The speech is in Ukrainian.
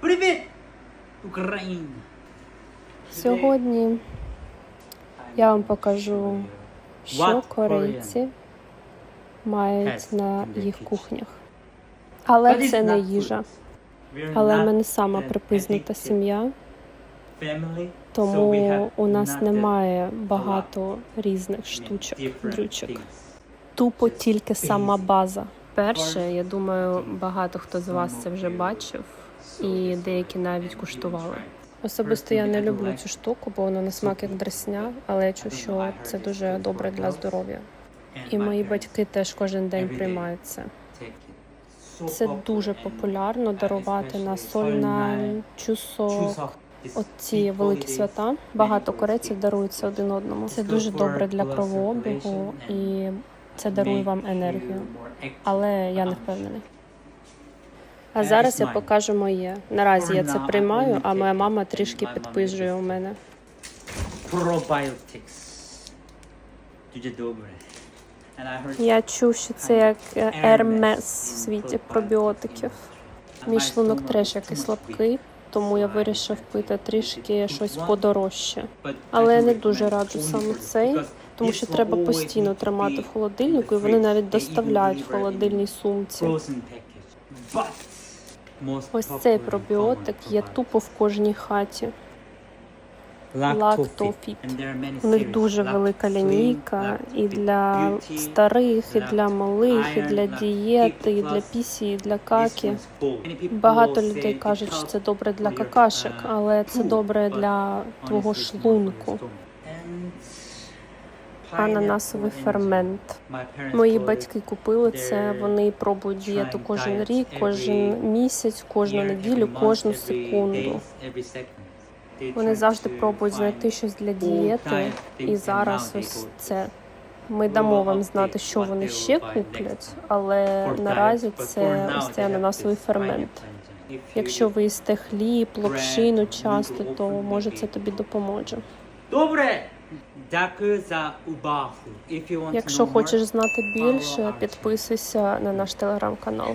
Привіт! Україна! Сьогодні я вам покажу, що корейці мають на їх кухнях. Але це не їжа. Але в мене сама an припизнута сім'я, тому у нас немає багато різних штучок, дрючок. Тупо тільки сама база. Перше, я думаю, багато хто з вас це вже бачив, і деякі навіть куштували. Особисто я не люблю цю штуку, бо вона на смак як дресня, але я чую, що це дуже добре для здоров'я. І мої батьки теж кожен день приймають це. Це дуже популярно дарувати на Сольнань, Чусок. Оці великі свята багато корейців даруються один одному. Це дуже добре для кровообігу і це дарує вам енергію. Але я не впевнений. А зараз я покажу моє. Наразі я це приймаю, а моя мама трішки підпижує у мене. Probiotics. Дуже добре. Я чув, що це як е, ермес в світі пробіотиків. Мій шлунок теж якийсь слабкий, тому я вирішив пити трішки щось подорожче. Але я не дуже раджу саме цей, тому що треба постійно тримати в холодильнику, і вони навіть доставляють в холодильній сумці. Ось цей пробіотик є тупо в кожній хаті. Лактофіт. У них дуже велика лінійка і для старих, і для малих, і для дієти, і для пісі, і для какі. Багато людей кажуть, що це добре для какашек, але це добре для твого шлунку. Ананасовий фермент. Мої батьки купили це. Вони пробують дієту кожен рік, кожен місяць, кожну неділю, кожну секунду. Вони завжди пробують знайти щось для дієти, і зараз ось це. Ми дамо вам знати, що вони ще куплять, але наразі це ось цей ананасовий фермент. Якщо ви їсте хліб, лапшину часто, то може це тобі допоможе. Добре! Дякую за увагу. Якщо хочеш знати більше, підписуйся на наш телеграм-канал.